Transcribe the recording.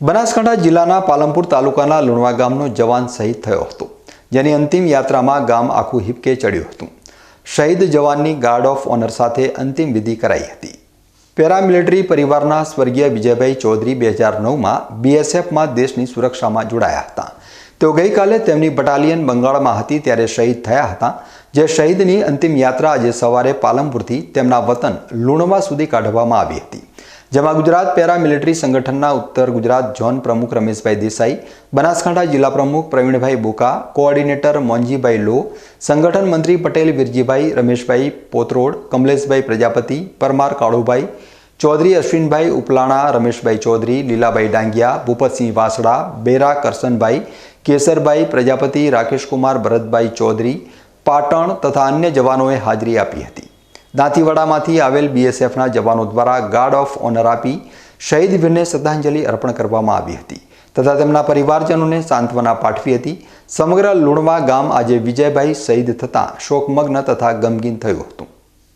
બનાસકાંઠા જિલ્લાના પાલનપુર તાલુકાના લુણવા ગામનો જવાન શહીદ થયો હતો, જેની અંતિમ યાત્રામાં ગામ આખું હિપકે ચડ્યું હતું. શહીદ જવાનની ગાર્ડ ઓફ ઓનર સાથે અંતિમ વિધિ કરાઈ હતી. પેરામિલિટરી પરિવારના સ્વર્ગીય વિજયભાઈ ચૌધરી બે હજાર નવમાં બીએસએફમાં દેશની સુરક્ષામાં જોડાયા હતા. તેઓ ગઈકાલે તેમની બટાલિયન બંગાળમાં હતી ત્યારે શહીદ થયા હતા. જે શહીદની અંતિમ યાત્રા આજે સવારે પાલનપુરથી તેમના વતન લુણવા સુધી કાઢવામાં આવી હતી. જેમાં ગુજરાત પેરામિલિટરી સંગઠનના ઉત્તર ગુજરાત ઝોન પ્રમુખ રમેશભાઈ દેસાઈ, બનાસકાંઠા જિલ્લા પ્રમુખ પ્રવીણભાઈ બોકા, કોઓર્ડિનેટર મોંજીભાઈ લો, સંગઠન મંત્રી પટેલ વિરજીભાઈ, રમેશભાઈ પોતરોડ, કમલેશભાઈ પ્રજાપતિ, પરમાર કાળુભાઈ, ચૌધરી અશ્વિનભાઈ ઉપલાણા, રમેશભાઈ ચૌધરી, લીલાભાઈ ડાંગિયા, ભૂપતસિંહ વાસડા, બેરા કરસનભાઈ, કેસરભાઈ પ્રજાપતિ, રાકેશકુમાર ભરતભાઈ ચૌધરી, પાટણ તથા અન્ય જવાનોએ હાજરી આપી હતી. દાંતીવાડામાંથી આવેલ બીએસએફના જવાનો દ્વારા ગાર્ડ ઓફ ઓનર આપી શહીદ વીરને શ્રદ્ધાંજલિ અર્પણ કરવામાં આવી હતી. તથા તેમના પરિવારજનોને સાંત્વના પાઠવી હતી. સમગ્ર લુણવા ગામ આજે વિજયભાઈ શહીદ થતાં શોકમગ્ન તથા ગમગીન થયું હતું.